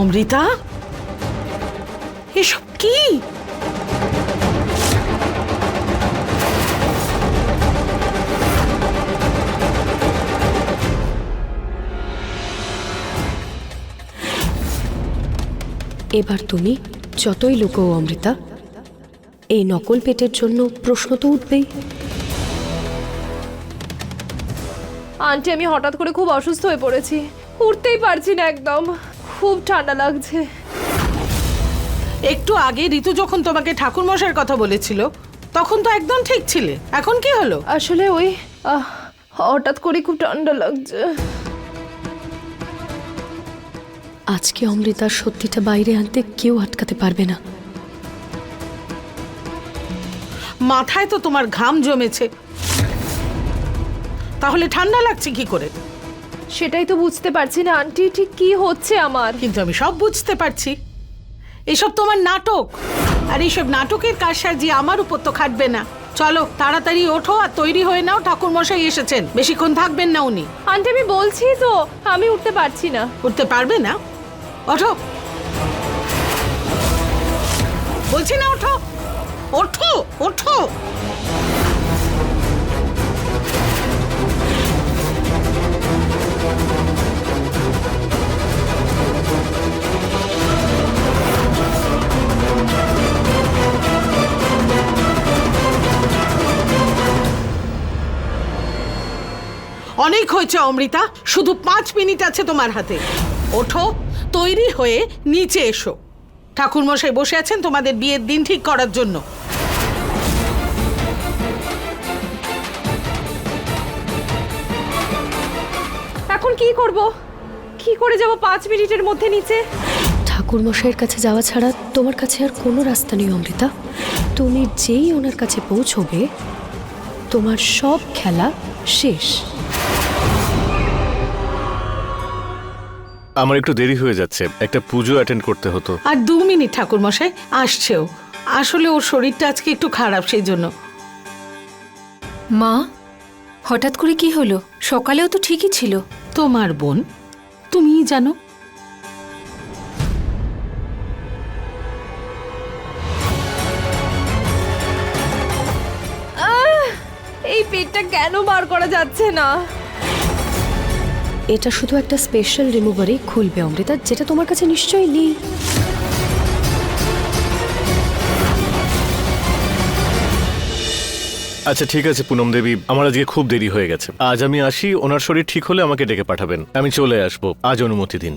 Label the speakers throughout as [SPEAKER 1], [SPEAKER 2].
[SPEAKER 1] অমৃতা? এসব কি?
[SPEAKER 2] এবার তুমি যতই লুকো অমৃতা, এই নকল পেটের জন্য প্রশ্ন তো উঠবেই।
[SPEAKER 3] আন্টি, আমি হঠাৎ করে খুব অসুস্থ হয়ে পড়েছি। উঠতেই পারছি না একদম। খুব ঠান্ডা লাগছে।
[SPEAKER 1] একটু আগে ঋতু যখন তোমাকে ঠাকুর মশাইয়ের কথা বলেছিল তখন তো একদম ঠিক ছিলে। এখন কি হলো?
[SPEAKER 3] আসলে ওই আহ, হঠাৎ করে খুব ঠান্ডা লাগছে।
[SPEAKER 2] আজকে অমৃতার সত্যিটা বাইরে আনতে কেউ আটকাতে পারবে না।
[SPEAKER 1] মাথায় তো তোমার ঘাম জমেছে। তাহলে ঠান্ডা লাগছে কি করে?
[SPEAKER 3] সেটাই তো বুঝতে পারছি না আন্টি। ঠিক কি হচ্ছে আমার?
[SPEAKER 1] কিন্তু আমি সব বুঝতে পারছি। এসব তোমার নাটক। আর এইসব নাটকের কাজ সাজিয়ে আমার উপর তো খাটবে না। চলো তাড়াতাড়ি ওঠো আর তৈরি হয়ে নাও ঠাকুর মশাই এসেছেন। বেশিক্ষণ থাকবেন না উনি।
[SPEAKER 3] আন্টি আমি বলছি তো আমি উঠতে পারছি না।
[SPEAKER 1] উঠতে পারবে না? ওঠো। বলছি না ওঠো। ওঠো ওঠো। অনেক হয়েছে, অমৃতা। শুধু পাঁচ মিনিট আছে তোমার হাতে। ওঠো, তৈরি হয়ে নিচে এসো। ঠাকুরমশাই বসে আছেন তোমাদের বিয়ের দিন ঠিক করার জন্য।
[SPEAKER 3] এখন কি করব? কি করে যাব পাঁচ মিনিটের মধ্যে নিচে?
[SPEAKER 2] ঠাকুর মশাইয়ের কাছে যাওয়া ছাড়া তোমার কাছে আর কোনো রাস্তা নেই অমৃতা। তুমি যেই ওনার কাছে পৌঁছবে তোমার সব খেলা শেষ।
[SPEAKER 4] আমার একটু দেরি হয়ে যাচ্ছে। একটা পুজো অ্যাটেন্ড করতে হতো।
[SPEAKER 1] আর দু মিনিট ঠাকুরমশাই আসছেও। আসলে ওর শরীরটা আজকে একটু খারাপ সেই জন্য
[SPEAKER 5] মা হঠাৎ করে কি হলো? সকালেও তো ঠিকই ছিল।
[SPEAKER 1] তোমার বোন তুমিই জানো
[SPEAKER 3] এই কেন বার করা যাচ্ছে না?
[SPEAKER 2] এটা শুধু একটা স্পেশাল রিমুভারই খুলবে অমৃতা যেটা তোমার কাছে নিশ্চয়ই নেই।
[SPEAKER 4] আচ্ছা ঠিক আছে পুনম দেবী। আমার আজকে খুব দেরি হয়ে গেছে। আজ আমি আসি ওনার শরীর ঠিক হলে আমাকে ডেকে পাঠাবেন। আমি চলে আসব আজ অনুমতি দিন।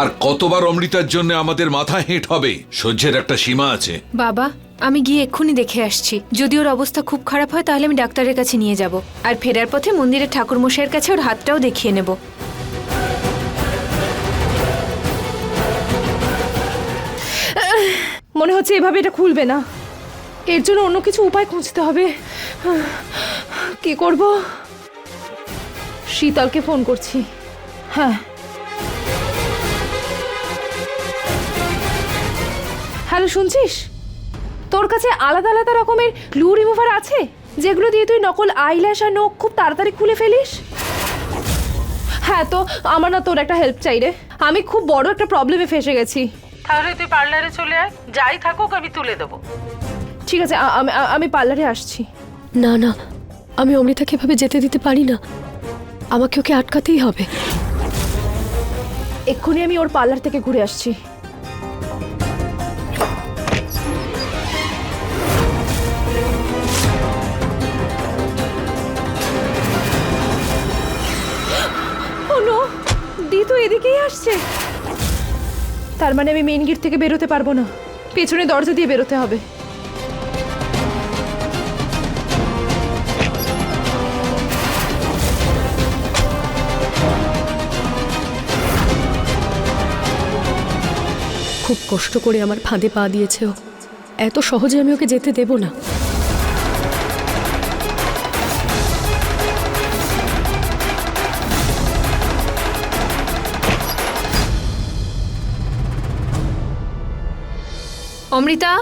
[SPEAKER 6] আর কতবার অমৃতার জন্য আমাদের মাথা হেঁট হবে? সহ্যের একটা সীমা আছে।
[SPEAKER 5] বাবা আমি গিয়ে এক্ষুনি দেখে আসছি। যদি ওর অবস্থা খুব খারাপ হয় তাহলে আমি ডাক্তারের কাছে নিয়ে যাব। আর ফেরার পথে মন্দিরের ঠাকুর মশাইয়ের কাছে ওর হাতটাও দেখিয়ে নেব।
[SPEAKER 3] মনে হচ্ছে এভাবে এটা খুলবে না। এর জন্য অন্য কিছু উপায় খুঁজতে হবে। কি করব? শীতলকে ফোন করছি। হ্যাঁ হ্যালো শুনছিস? তোর কাছে আলাদা আলাদা রকমের গ্লু রিমুভার আছে? যেগুলো দিয়ে তুই নকল আইল্যাশ আর নখ খুব তাড়াতাড়ি খুলে ফেলিস? হ্যাঁ তো আমার না তোর একটা হেল্প চাই রে। আমি খুব বড় একটা প্রবলেমে ফেসে গেছি।
[SPEAKER 1] তাহলে তুই পার্লারে চলে আয় যাই থাকুক আমি তুলে দেবো।
[SPEAKER 3] ঠিক আছে আমি আমি পার্লারে আসছি।
[SPEAKER 2] না না আমি অমৃতাকে এভাবে যেতে দিতে পারি না। আমাকে ওকে আটকাতেই হবে।
[SPEAKER 3] এক্ষুনি আমি ওর পার্লার থেকে ঘুরে আসছি। তো এদিকেই আসছে। তার মানে আমি মেইন গেট থেকে বেরোতে পারব না। পেছনে দরজা দিয়ে বেরোতে হবে।
[SPEAKER 2] খুব কষ্ট করে আমার ফাঁদে পা দিয়েছে ও। এত সহজে আমি ওকে যেতে দেব না।
[SPEAKER 5] অমৃতা?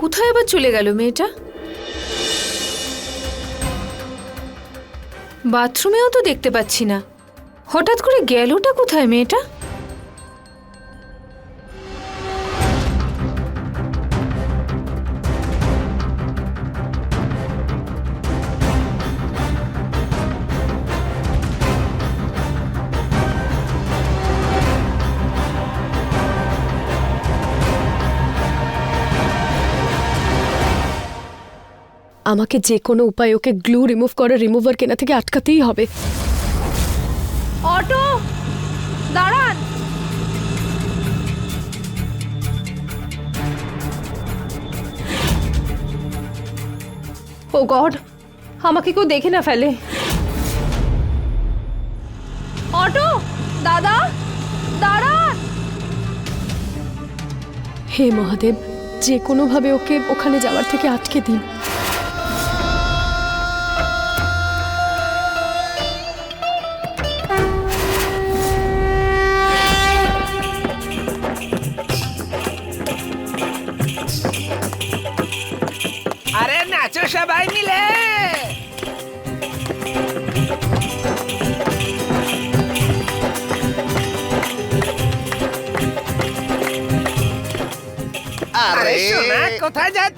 [SPEAKER 5] কোথায় আবার চলে গেল মেয়েটা? বাথরুমেও তো দেখতে পাচ্ছি না। হঠাৎ করে গেলটা কোথায় মেয়েটা?
[SPEAKER 2] আমাকে যে কোনো উপায় ওকে গ্লু রিমুভ করার রিমুভার কেনা থেকে আটকাতেই হবে।
[SPEAKER 3] অটো দাঁড়ান। ও গড আমাকে কেউ দেখে না ফেলে। অটো দাদা দাঁড়ান।
[SPEAKER 2] হে মহাদেব যে কোনোভাবে ওকে ওখানে যাওয়ার থেকে আটকে দিন।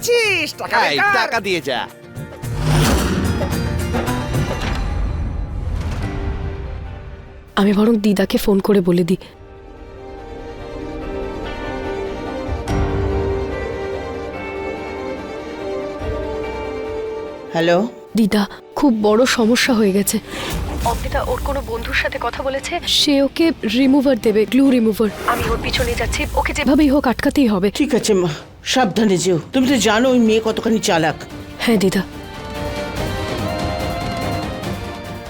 [SPEAKER 7] যাচ্ছিস টাকা
[SPEAKER 8] এই,
[SPEAKER 7] বের
[SPEAKER 8] টাকা দিয়ে যা।
[SPEAKER 2] আমি বরং দিদাকে ফোন করে বলে দিই।
[SPEAKER 9] হ্যালো?
[SPEAKER 2] দিদা খুব বড় সমস্যা হয়ে গেছে। অমৃতা ওর কোনো বন্ধুর সাথে কথা বলেছে? সে ওকে রিমুভার দেবে গ্লু রিমুভার আমি ওর পিছনে যাচ্ছি ওকে যেভাবেই হোক আটকাতেই হবে।
[SPEAKER 9] ঠিক আছে মা। সাবধানে যেও। তুমি তো জানো ওই মেয়ে কতখানি চালাক।
[SPEAKER 2] হ্যাঁ দিদা।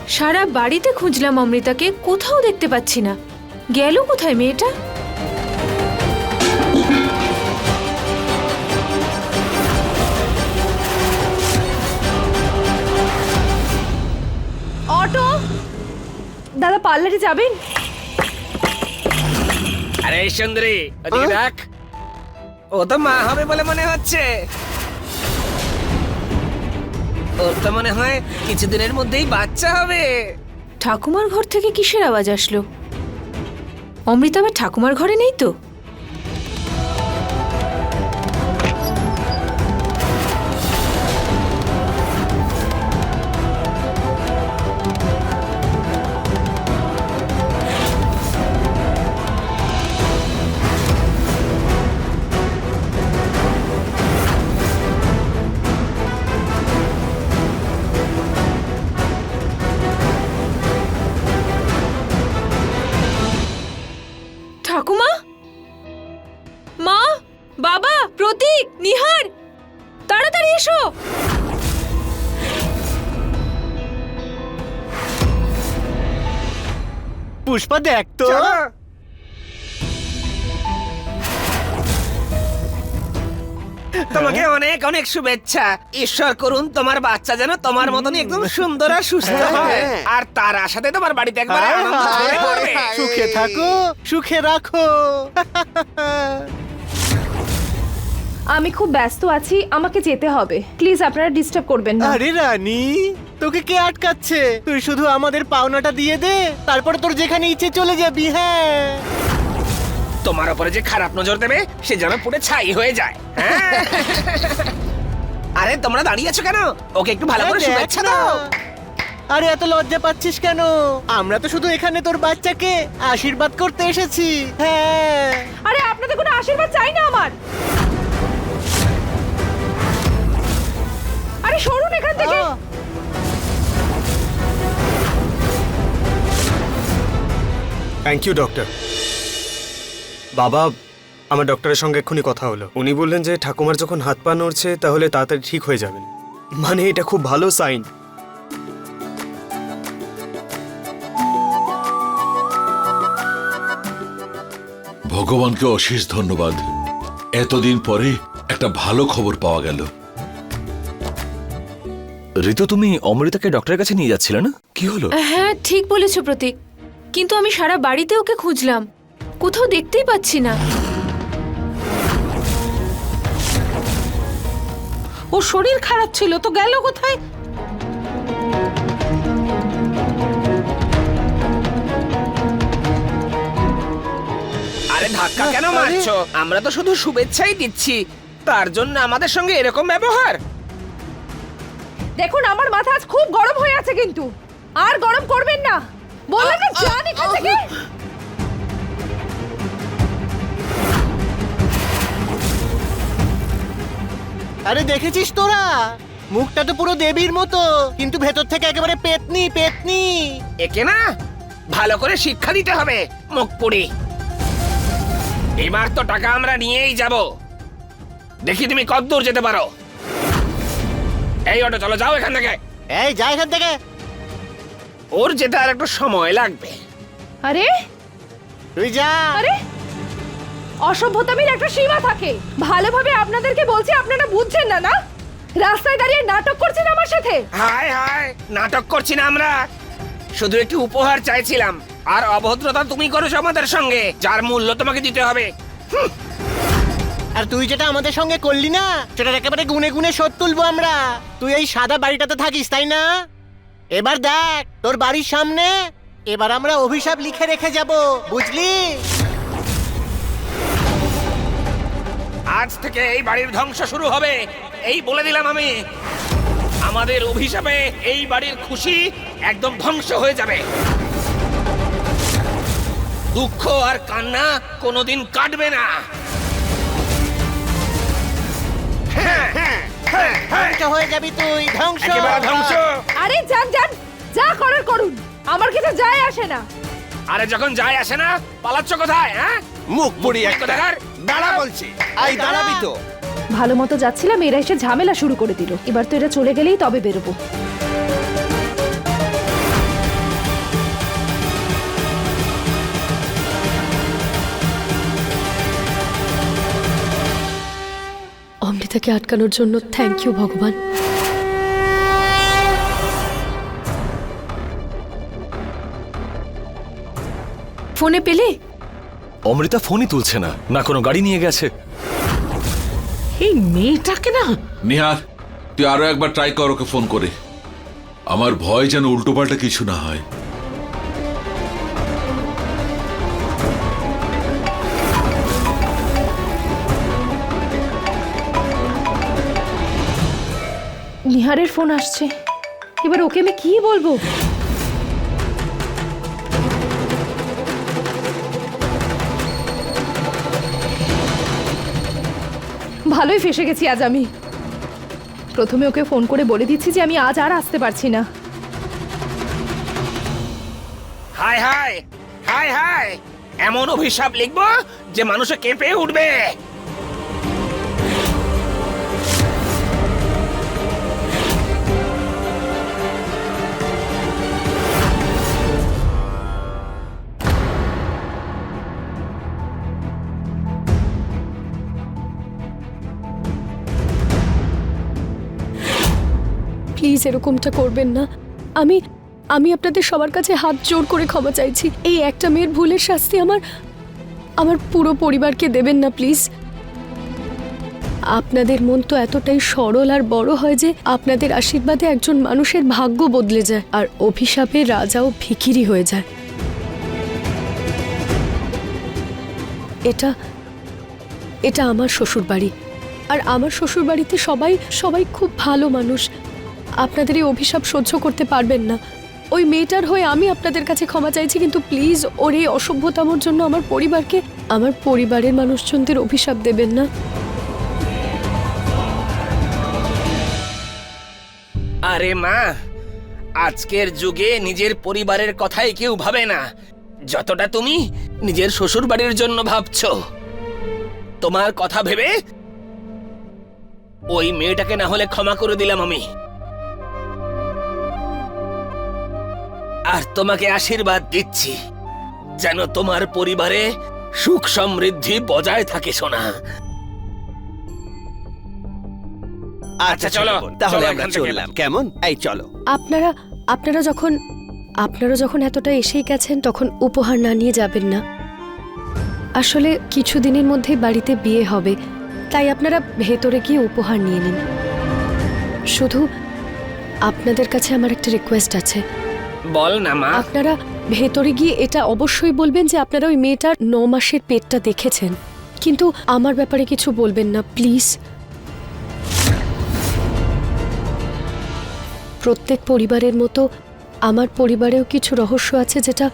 [SPEAKER 5] সারা বাড়িতে খুঁজলাম অমৃতাকে কোথাও দেখতে পাচ্ছি না। গেল কোথায় মেয়েটা?
[SPEAKER 3] অটো! দাদা পার্লারে যাবেন?
[SPEAKER 7] আরে সুন্দরী ওদিকে দেখ। ও তো মা হবে বলে মনে হচ্ছে। ওর তো মনে হয় কিছুদিনের মধ্যেই বাচ্চা হবে।
[SPEAKER 5] ঠাকুমার ঘর থেকে কিসের আওয়াজ আসলো? অমৃতা আবার ঠাকুমার ঘরে নেই তো? ঠাকুমা? মা বাবা প্রতীক নিহার তাড়াতাড়ি এসো।
[SPEAKER 8] পুষ্পা দেখ তো।
[SPEAKER 7] তোমাকে অনেক অনেক শুভেচ্ছা। ঈশ্বর করুন তোমার বাচ্চা যেন তোমার মতনই একদম সুন্দর আর সুস্থ হয় আর তার আশাতে তোমার বাড়িতে একবার আনন্দ ছড়িয়ে পড়বে।
[SPEAKER 8] সুখে থাকো সুখে রাখো।
[SPEAKER 3] আমি খুব ব্যস্ত আছি আমাকে যেতে হবে। প্লিজ আপনারা ডিস্টার্ব করবেন না।
[SPEAKER 8] আরে রানী তোকে কে আটকাচ্ছে? তুই শুধু আমাদের পাওনাটা দিয়ে দে তারপর তোর যেখানে ইচ্ছে চলে যাবি হ্যাঁ।
[SPEAKER 7] তোমার উপরে যে খারাপ নজর দেবে সে যেন পুরো ছাই হয়ে যায়। হ্যাঁ? আরে তোমরা দাঁড়িয়ে আছো কেন? ওকে একটু ভালো করে শুভেচ্ছা দাও।
[SPEAKER 8] আরে এত লজ্জা পাচ্ছিস কেন? আমরা তো শুধু এখানে তোর বাচ্চাকে আশীর্বাদ করতে এসেছি। হ্যাঁ।
[SPEAKER 3] আরে আপনাদের কোনো আশীর্বাদ চাই না আমার। আরে সরুন এখান থেকে।
[SPEAKER 10] থ্যাংক ইউ ডক্টর বাবা আমার ডক্টরের সঙ্গে এক্ষুনি কথা হলো। উনি বললেন যে ঠাকুমার যখন হাত পা নড়ছে তাহলে তাড়াতাড়ি ঠিক হয়ে যাবেন মানে এটা খুব ভালো সাইন।
[SPEAKER 6] ভগবানকে অশেষ ধন্যবাদ। এতদিন পরে একটা ভালো খবর পাওয়া গেল।
[SPEAKER 11] ঋতু তুমি অমৃতাকে ডক্টরের কাছে নিয়ে যাচ্ছিলে না? কি হলো?
[SPEAKER 5] হ্যাঁ ঠিক বলেছ প্রতীক। কিন্তু আমি সারা বাড়িতে ওকে খুঁজলাম। কোথাও দেখতেই পাচ্ছি না।
[SPEAKER 1] ও শরীর খারাপ ছিল তো গেল কোথায়?
[SPEAKER 7] আরে ধাক্কা কেন মারছো? আমরা তো শুধু শুভেচ্ছাই দিচ্ছি। তার জন্য আমাদের সঙ্গে এরকম ব্যবহার।
[SPEAKER 3] দেখুন আমার মাথা আজ খুব গরম হয়ে আছে কিন্তু। আর গরম করবেন না। বললাম না যান এখান থেকে।
[SPEAKER 8] আরে দেখেছিস তোরা? মুখটা তো পুরো দেবীর মতো কিন্তু ভেতর থেকে একেবারে পেতনি পেতনি।
[SPEAKER 7] একে না? ভালো করে শিক্ষা দিতে হবে মুখ পুড়ি। এবার তো টাকা আমরা নিয়েই যাব। দেখি তুমি কত দূর যেতে পারো। এই অটো চলো যাও এখান থেকে।
[SPEAKER 8] এই যা এখান থেকে।
[SPEAKER 7] ওর যেতে আর একটু সময় লাগবে।
[SPEAKER 3] আরে?
[SPEAKER 8] তুই যা।
[SPEAKER 3] আরে? অসভ্যতামির একটা সীমা থাকে। ভালোভাবে আপনাদেরকে বলছি আপনারা বুঝছেন না না? রাস্তায় দাঁড়িয়ে নাটক করছেন আমার সাথে?
[SPEAKER 7] হায় হায় নাটক করছি না আমরা। শুধু একটু উপহার চাইছিলাম। আর অভদ্রতা তুমি করেছ আমাদের সঙ্গে যার মূল্য তোমাকে দিতে হবে।
[SPEAKER 8] আর তুই যেটা আমাদের সঙ্গে করলি না সেটার একেবারে গুনে গুনে শোধ তুলবো আমরা। তুই এই সাদা বাড়িটাতে থাকিস তাই না? এবার দেখ তোর বাড়ির সামনে এবার আমরা অভিশাপ লিখে রেখে যাব বুঝলি?
[SPEAKER 7] আজ থেকে এই বাড়ির ধ্বংস শুরু হবে। এই বলে দিলাম আমি। আমাদের অভিশাপে এই বাড়ির খুশি একদম ধ্বংস হয়ে যাবে। দুঃখ আর কান্না কোনোদিন কাটবে না। হ্যাঁ, হ্যাঁ, হ্যাঁ, হ্যাঁ।
[SPEAKER 8] ধ্বংস হয়ে যাবি তুই ধ্বংস।
[SPEAKER 7] একেবারে ধ্বংস।
[SPEAKER 3] আরে যান যান যা করার করুন। আমার কিছু যায় আসে না।
[SPEAKER 7] আরে যখন যায় আসে না পালাচ্ছ কোথায় হ্যাঁ?
[SPEAKER 12] মুখ পুড়ি
[SPEAKER 7] মুখ
[SPEAKER 12] একটা।
[SPEAKER 7] কোথাকার?
[SPEAKER 12] দাঁড়া বলছি। আই দাঁড়াবি তো।
[SPEAKER 3] ভালো মতো যাচ্ছিলাম এরা এসে ঝামেলা শুরু করে দিল। এবার তো এরা চলে গেলেই তবে বেরোবো।
[SPEAKER 2] অমৃতাকে আটকানোর জন্য থ্যাংক ইউ ভগবান।
[SPEAKER 5] ফোনে পেলে?
[SPEAKER 11] অমৃতা ফোনই তুলছে না। না কোনো গাড়ি নিয়ে গেছে।
[SPEAKER 1] এই মেয়েটাকে না
[SPEAKER 6] নিহার তুই আরও একবার ট্রাই কর ওকে ফোন করে। আমার ভয় যেন উল্টোপাল্টা কিছু না হয়।
[SPEAKER 3] নিহারের ফোন আসছে। এবার ওকে আমি কি বলব? ভালোই ফেসে গেছি আজ আমি। প্রথমে ওকে ফোন করে বলে দিচ্ছি যে আমি আজ আর আসতে পারছি না।
[SPEAKER 7] হাই হাই হাই হাই, এমন অভিশাপ লিখব যে মানুষে কেঁপে উঠবে।
[SPEAKER 2] প্লিজ এরকমটা করবেন না। আমি আমি আপনাদের সবার কাছে হাত জোর করে ক্ষমা চাইছি। এই একটা মেয়ের ভুলের শাস্তি আমার আমার পুরো পরিবারকে দেবেন না প্লিজ আপনাদের মন তো এতটাই সরল আর বড় হয় যে আপনাদের আশীর্বাদে একজন মানুষের ভাগ্য বদলে যায় আর অভিশাপে রাজাও ভিখিরি হয়ে যায়। এটা এটা আমার শ্বশুর বাড়ি আর আমার শ্বশুর বাড়িতে সবাই সবাই খুব ভালো মানুষ। আপনাদের এই অভিশাপ সহ্য করতে পারবেন না। ওই মেয়েটার হয়ে আমি আপনাদের কাছে ক্ষমা চাইছি, কিন্তু প্লিজ ওর এই অসভ্যতামর জন্য আমার পরিবারকে, আমার পরিবারের মানুষজনদের অভিশাপ দেবেন না।
[SPEAKER 7] আরে মা, আজকের যুগে নিজের পরিবারের কথাই কেউ ভাবে না। যতটা তুমি নিজের শ্বশুর বাড়ির জন্য ভাবছ। তোমার কথা ভেবে ওই মেয়েটাকে না হলে ক্ষমা করে দিলাম আমি। আর তোমাকে আশীর্বাদ দিচ্ছি। যেন তোমার পরিবারে সুখ সমৃদ্ধি বজায় থাকে সোনা। আচ্ছা চলো
[SPEAKER 12] তাহলে
[SPEAKER 7] চলো
[SPEAKER 12] আমরা চললাম। কেমন? এই চলো।
[SPEAKER 2] আপনারা আপনারা যখন আপনারা যখন এতটা এসেই গেছেন তখন উপহার না নিয়ে যাবেন না। আসলে কিছুদিনের মধ্যেই বাড়িতে বিয়ে হবে তাই আপনারা ভেতরে গিয়ে উপহার নিয়ে নিন। শুধু আপনাদের কাছে আমার একটা রিকোয়েস্ট আছে।
[SPEAKER 7] বল না মা।
[SPEAKER 2] আপনারা ভেতরে গিয়ে এটা অবশ্যই বলবেন যে আপনারা ওই মেয়েটার ন মাসের পেটটা দেখেছেন। কিন্তু আমার ব্যাপারে কিছু বলবেন না প্লিজ। প্রত্যেক পরিবারের মতো আমার পরিবারেও কিছু রহস্য আছে যেটা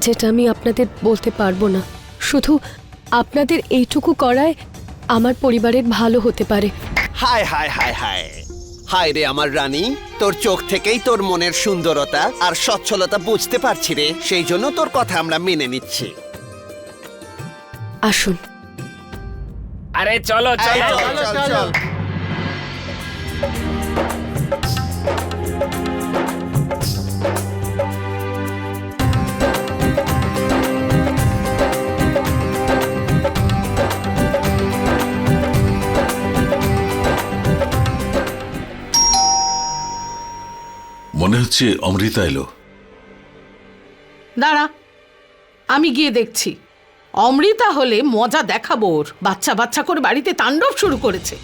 [SPEAKER 2] যেটা আমি আপনাদের বলতে পারব না। শুধু আপনাদের এইটুকু করায় আমার পরিবারের ভালো হতে পারে।
[SPEAKER 12] হায় হায় হায় হায়। হায় রে আমার রানী তোর চোখ থেকেই তোর মনের সুন্দরতা আর সচ্ছলতা বুঝতে পারছি রে সেই জন্য তোর কথা আমরা মেনে নিচ্ছি।
[SPEAKER 2] আসুন।
[SPEAKER 7] আরে চলো চলো।
[SPEAKER 8] চলো চল।
[SPEAKER 6] মনে হচ্ছে অমৃতা এলো।
[SPEAKER 1] দাঁড়া, আমি গিয়ে দেখছি। অমৃতা হলে মজা দেখাবো ওর। বাচ্চা বাচ্চা করে বাড়িতে তাণ্ডব শুরু করেছে।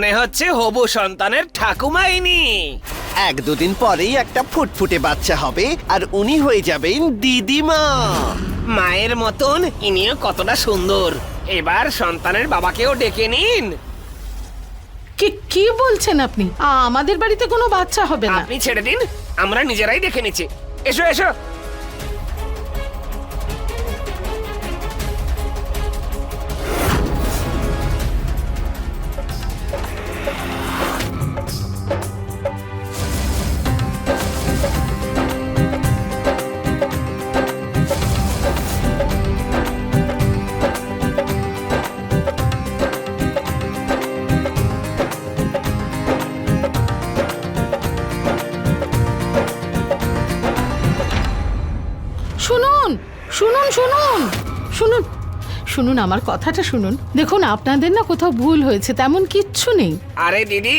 [SPEAKER 7] মনে হচ্ছে হবু সন্তানের ঠাকুমাইনি।
[SPEAKER 12] এক দুদিন পরেই একটা ফুটফুটে বাচ্চা হবে আর উনি হয়ে যাবেন দিদিমা।
[SPEAKER 7] মায়ের মতন ইনিও কতটা সুন্দর। এবার সন্তানের বাবাকেও ডেকে নিন।
[SPEAKER 1] কি কি বলছেন আপনি? আ- আমাদের বাড়িতে কোনো বাচ্চা হবে না।
[SPEAKER 7] আপনি ছেড়ে দিন আমরা নিজেরাই দেখে নিচ্ছি। এসো এসো।
[SPEAKER 1] শুনুন আমার কথাটা শুনুন। দেখুন আপনাদের না কোথাও ভুল হয়েছে তেমন কিচ্ছু নেই।
[SPEAKER 7] আরে দিদি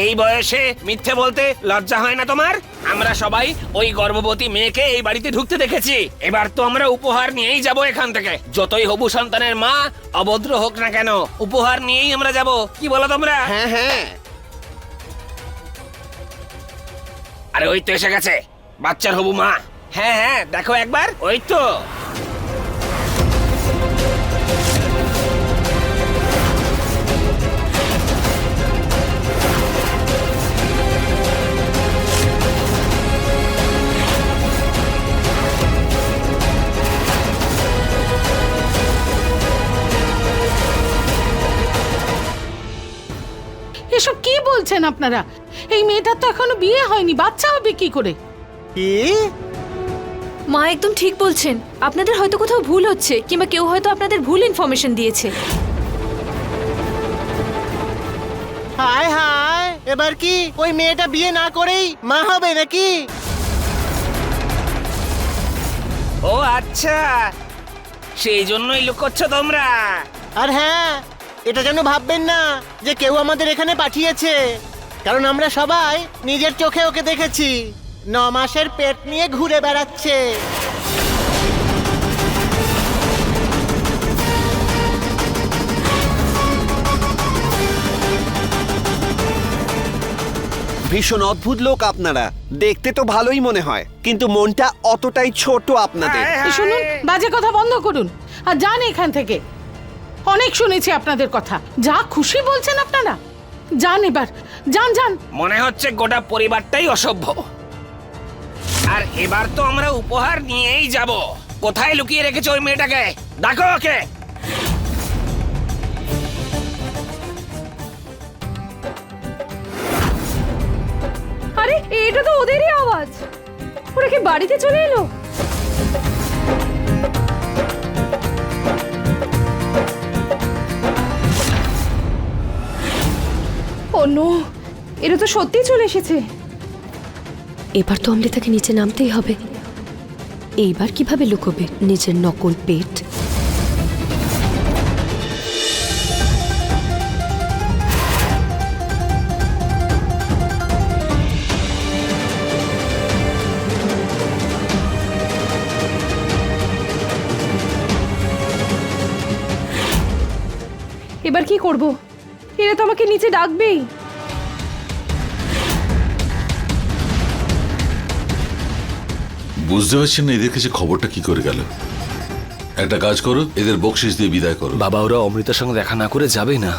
[SPEAKER 7] এই বয়সে মিথ্যে বলতে লজ্জা হয় না তোমার? আমরা সবাই ওই গর্ভবতী মেয়েকে এই বাড়িতে ঢুকতে দেখেছি। এবার তো আমরা উপহার নিয়েই যাব এখান থেকে। যতই হবু সন্তানের মা অভদ্র হোক না কেন উপহার নিয়েই আমরা যাব। কি বলো তোমরা?
[SPEAKER 12] হ্যাঁ হ্যাঁ।
[SPEAKER 7] আরে ওই তো এসে গেছে বাচ্চার হবু মা। হ্যাঁ হ্যাঁ দেখো একবার। ওই তো।
[SPEAKER 1] এসব কি বলছেন আপনারা? এই মেয়েটার তো এখনও বিয়ে হয়নি বাচ্চা হবে কি করে?
[SPEAKER 8] কি?
[SPEAKER 5] মা একদম ঠিক বলছেন। আপনাদের হয়তো কোথাও ভুল হচ্ছে কিংবা কেউ হয়তো আপনাদের ভুল ইনফরমেশন দিয়েছে।
[SPEAKER 8] হায় হায় এবার কি ওই মেয়েটা বিয়ে না করেই মা হবে নাকি?
[SPEAKER 7] ও আচ্ছা সেই জন্যই লুকোচ্ছ তোমরা।
[SPEAKER 8] আর হ্যাঁ এটা যেন ভাববেন না যে কেউ আমাদের এখানে পাঠিয়েছে। কারণ আমরা সবাই নিজের চোখে ওকে দেখেছি। ন মাসের পেট নিয়ে ঘুরে বেড়াচ্ছে।
[SPEAKER 12] ভীষণ অদ্ভুত লোক আপনারা। দেখতে তো ভালোই মনে হয় কিন্তু মনটা অতটাই ছোট আপনাদের।
[SPEAKER 1] শুনুন বাজে কথা বন্ধ করুন। আর যান এখান থেকে। অনেক শুনেছি আপনাদের কথা। যা খুশি বলছেন আপনারা। যান এবার যান যান।
[SPEAKER 7] মনে হচ্ছে গোটা পরিবারটাই অসভ্য। আর এবার তো আমরা উপহার নিয়েই যাব। কোথায় লুকিয়ে রেখেছো ওই মেয়েটাকে? ডাকো ওকে।
[SPEAKER 3] আরে এটা তো ওদেরই আওয়াজ। ওরা কি বাড়িতে চলে এলো? নো এটা তো সত্যিই চলে এসেছে।
[SPEAKER 2] এবার তো অমৃতাকে নিচে নামতেই হবে। এইবার কীভাবে লুকোবে নিজের নকল পেট?
[SPEAKER 3] এবার কি করব? এরা তো আমাকে নিচে ডাকবেই।
[SPEAKER 6] বুঝতে পারছেন না এদের কাছে খবরটা কি করে গেল? একটা কাজ করো এদের বকশিস দিয়ে বিদায় করো।
[SPEAKER 11] বাবা ওরা অমৃতার সঙ্গে দেখা না করে যাবে না।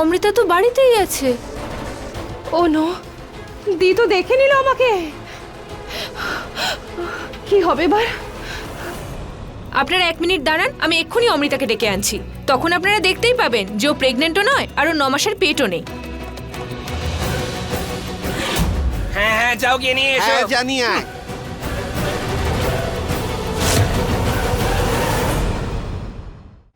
[SPEAKER 5] অমৃতা তো বাড়িতেই আছে।
[SPEAKER 3] ও নো দি তো দেখে নিল আমাকে। কি হবে এবার?
[SPEAKER 5] আপনারা এক মিনিট দাঁড়ান আমি এক্ষুনি অমৃতাকে ডেকে আনছি। তখন আপনারা দেখতেই পাবেন যে ও প্রেগনেন্টও নয় আর ও ন মাসের পেটও নেই।
[SPEAKER 7] হ্যাঁ হ্যাঁ যাও গিয়ে নিয়ে এসো।
[SPEAKER 12] হ্যাঁ জানি আয়।